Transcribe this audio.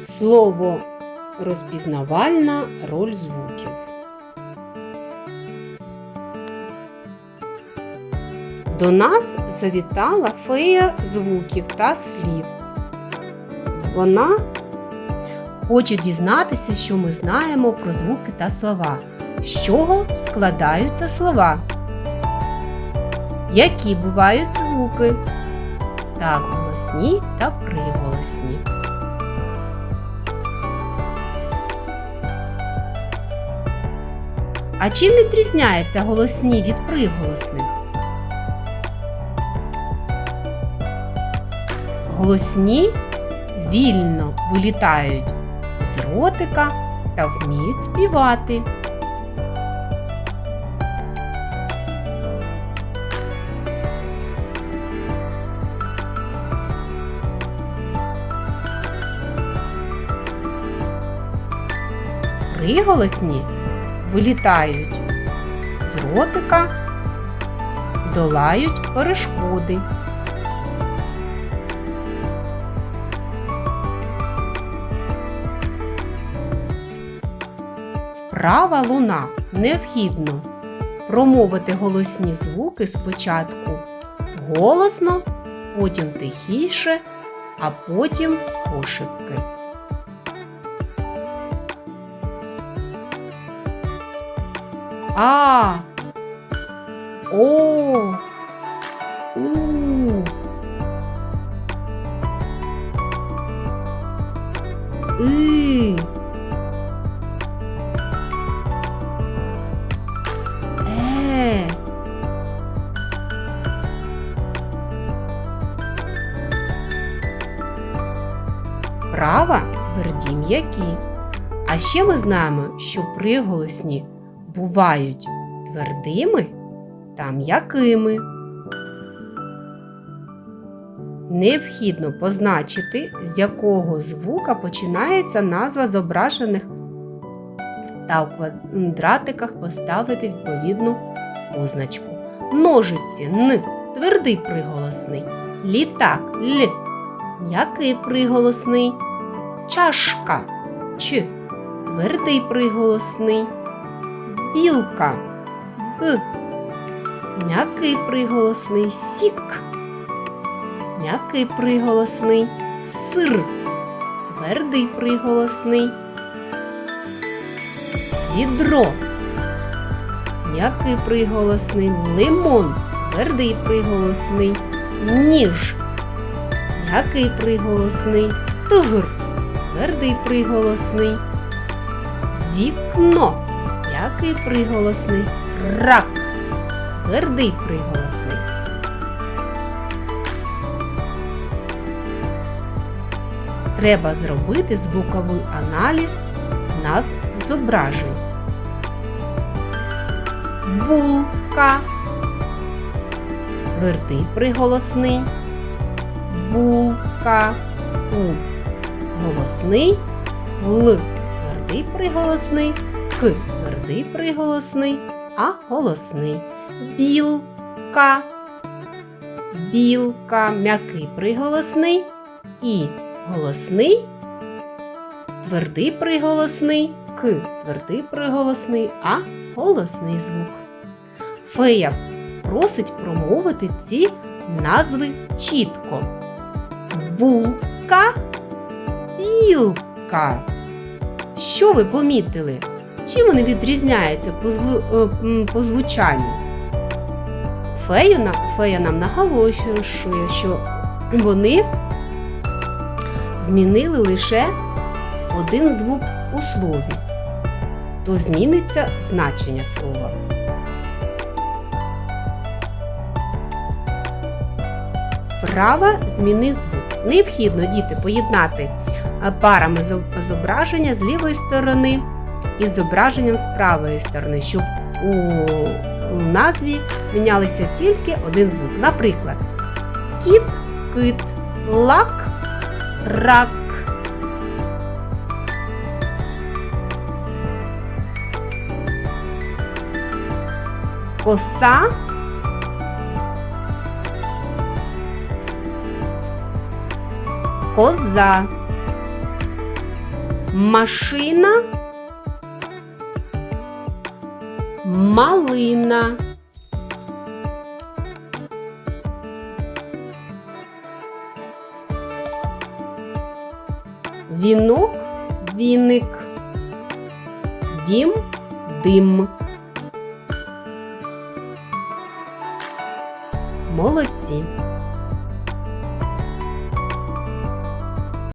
Слово розпізнавальна роль звуків. До нас завітала фея звуків та слів. Вона хоче дізнатися, що ми знаємо про звуки та слова. З чого складаються слова? Які бувають звуки? Так, голосні та приголосні. А чим відрізняються голосні від приголосних? Голосні вільно вилітають з ротика та вміють співати. Приголосні вилітають з ротика, долають перешкоди. Вправа луна необхідно промовити голосні звуки спочатку голосно, потім тихіше, а потім пошепки. А. О. У. И. Е. Права тверді м'які. А ще ми знаємо, що приголосні бувають твердими та м'якими. Необхідно позначити, з якого звука починається назва зображених та в квадратиках поставити відповідну позначку. Ножиці Н твердий приголосний, літак Л м'який приголосний, чашка Ч твердий приголосний, білка Б м'який приголосний, сік. М'який приголосний, сир. Твердий приголосний, відро. М'який приголосний, лимон. Твердий приголосний, ніж. М'який приголосний, тигр твердий приголосний, вікно м'який приголосний, рак твердий приголосний. Треба зробити звуковий аналіз назв зображень. Булка. Твердий приголосний. Булка. У. Голосний. Л. Твердий приголосний. К. Твердий приголосний. А голосний. Білка. Білка. М'який приголосний. І голосний. Твердий приголосний. К. Твердий приголосний. А голосний звук. Фея просить промовити ці назви чітко. Булка, білка. Що ви помітили? Чим вони відрізняються по, зву... е, по звучанню? На- фея нам наголошує, що вони змінили лише один звук у слові, то зміниться значення слова. Права зміни звук. Необхідно діти поєднати парами зображення з лівої сторони із зображенням з правої сторони, щоб у, назві мінялися тільки один звук. Наприклад, кіт, кит, лак, рак. Коса коза, Машина. Малина. Вінок, віник. Дім, дим. Молодці.